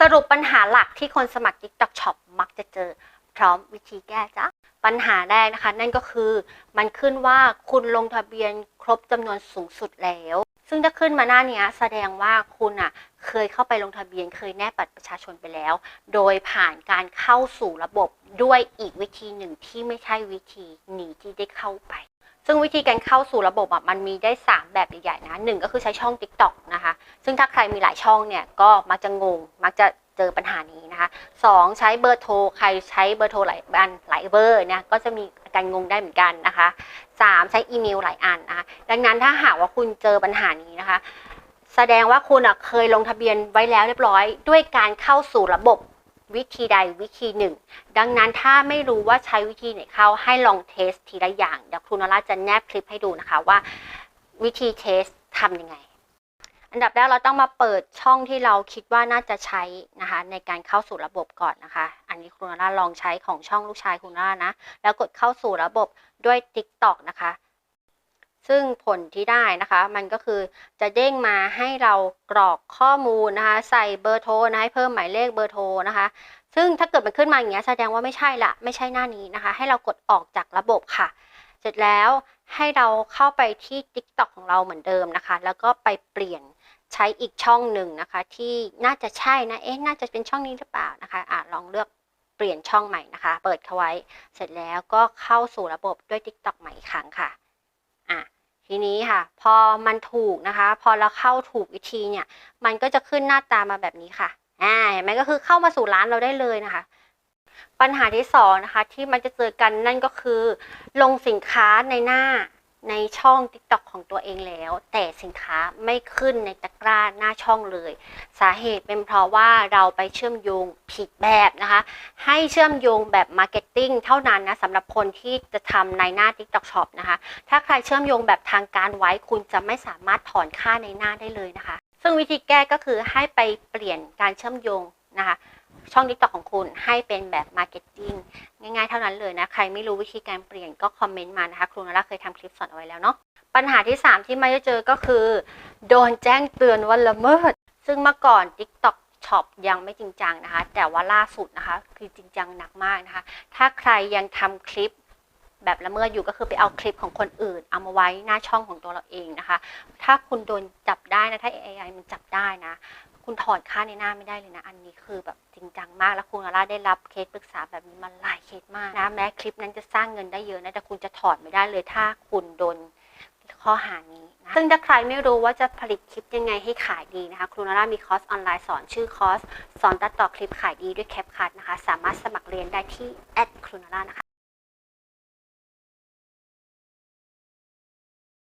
สรุปปัญหาหลักที่คนสมัคร TikTok Shop มักจะเจอ พร้อมวิธีแก้จ้ะปัญหาแรกนะคะ นั่นก็คือมันขึ้นว่าคุณลงทะเบียนครบจำนวนสูงสุดแล้ว ซึ่งถ้าขึ้นมาหน้านี้แสดงว่าคุณอะเคยเข้าไปลงทะเบียนเคยแนบบัตรประชาชนไปแล้ว โดยผ่านการเข้าสู่ระบบด้วยอีกวิธีหนึ่งที่ไม่ใช่วิธีหนีที่ได้เข้าไป ซึ่งวิธีการเข้าสู่ระบบอะมันมีได้ 3 แบบใหญ่ๆนะหนึ่งก็คือใช้ช่อง TikTok นะคะ ซึ่งถ้าใครมีหลายช่องเนี่ยก็มักจะงง มักจะเจอปัญหานี้นะคะสองใช้เบอร์โทร ใครใช้เบอร์โทรหลายอันหลายเบอร์เนี่ยก็จะมีอาการงงได้เหมือนกันนะคะสามใช้อีเมลหลายอันนะคะดังนั้นถ้าหากว่าคุณเจอปัญหานี้นะคะ แสดงว่าคุณอะเคยลงทะเบียนไว้แล้วเรียบร้อย ด้วยการเข้าสู่ระบบ วิธีใดวิธีหนึ่ง ดังนั้นถ้าไม่รู้ว่าใช้วิธีไหนเข้าให้ลองเทสทีละอย่าง เดี๋ยวครูนราจะแนบคลิปให้ดูนะคะว่า วิธีเทสทำยังไง อันดับแรกเราต้องมาเปิดช่องที่เราคิดว่าน่าจะใช้นะคะในการเข้าสู่ระบบก่อนนะคะ อันนี้ครูนราลองใช้ของช่องลูกชายครูนรานะ แล้วกดเข้าสู่ระบบด้วย TikTok นะคะ ซึ่งผลที่ได้นะคะ มันก็คือจะเด้งมาให้เรากรอกข้อมูลนะคะ ใส่เบอร์โทรนะให้เพิ่มหมายเลขเบอร์โทรนะคะ ซึ่งถ้าเกิดมันขึ้นมาอย่างเงี้ยแสดงว่าไม่ใช่ละไม่ใช่หน้านี้นะคะ ให้เรากดออกจากระบบค่ะ เสร็จแล้วให้เราเข้าไปที่ TikTok ของเราเหมือนเดิมนะคะ แล้วก็ไปเปลี่ยนใช้อีกช่องหนึ่งนะคะ ที่น่าจะใช่นะเอ๊ะน่าจะเป็นช่องนี้หรือเปล่านะคะอะลองเลือกเปลี่ยนช่องใหม่นะคะ เปิดเข้าไว้ เสร็จแล้วก็เข้าสู่ระบบด้วย TikTok ใหม่อีกครั้งค่ะ อะทีนี้ค่ะ พอมันถูกนะคะ พอเราเข้าถูกวิธีเนี่ย มันก็จะขึ้นหน้าตามาแบบนี้ค่ะอ่าเห็นไหมก็คือเข้ามาสู่ร้านเราได้เลยนะคะ ปัญหาที่สองนะคะ ที่มันจะเจอกันนั่นก็คือ ลงสินค้าในหน้า ในช่อง TikTok ของตัวเองแล้ว แต่สินค้าไม่ขึ้นในตะกร้าหน้าช่องเลย สาเหตุเป็นเพราะว่าเราไปเชื่อมโยงผิดแบบนะคะ ให้เชื่อมโยงแบบมาร์เก็ตติ้งเท่านั้นนะสำหรับคนที่จะทำในหน้า TikTok Shop นะคะ ถ้าใครเชื่อมโยงแบบทางการไว้คุณจะไม่สามารถถอนค่าในหน้าได้เลยนะคะ ซึ่งวิธีแก้ก็คือให้ไปเปลี่ยนการเชื่อมโยงนะคะ ช่อง TikTok ของคุณให้เป็นแบบ Marketing ง่ายๆ เท่านั้นเลยนะ ใครไม่รู้วิธีการเปลี่ยนก็คอมเมนต์มานะคะครูนราเคยทำคลิปสอนเอาไว้แล้วเนาะปัญหาที่ 3 ที่มาจะเจอก็คือ โดนแจ้งเตือนว่าละเมิด ซึ่งเมื่อก่อน TikTok Shop ยังไม่จริงจังนะคะ แต่ว่าล่าสุดนะคะ คือจริงจังหนักมากนะคะ ถ้าใครยังทำคลิปแบบละเมิดอยู่ก็คือไปเอาคลิปของคนอื่น เอามาไว้หน้าช่องของตัวเราเองนะคะ ถ้าคุณโดนจับได้นะ ถ้า AI มันจับได้นะ คุณถอดค่าในหน้าไม่ได้เลยนะ อันนี้คือแบบจริงจังมาก แล้วคุณอาร่าได้รับเคสปรึกษาแบบนี้มาหลายเคสมากนะ แม้คลิปนั้นจะสร้างเงินได้เยอะนะ แต่คุณจะถอดไม่ได้เลยถ้าคุณโดนข้อหานี้นะซึ่งถ้าใครไม่รู้ว่าจะผลิตคลิปยังไงให้ขายดีนะคะครูนาร่ามีคอร์สออนไลน์สอนชื่อคอร์ส สอนตัดต่อคลิปขายดีด้วยแคปคัทนะคะ สามารถสมัครเรียนได้ที่แอดครูนาร่านะคะ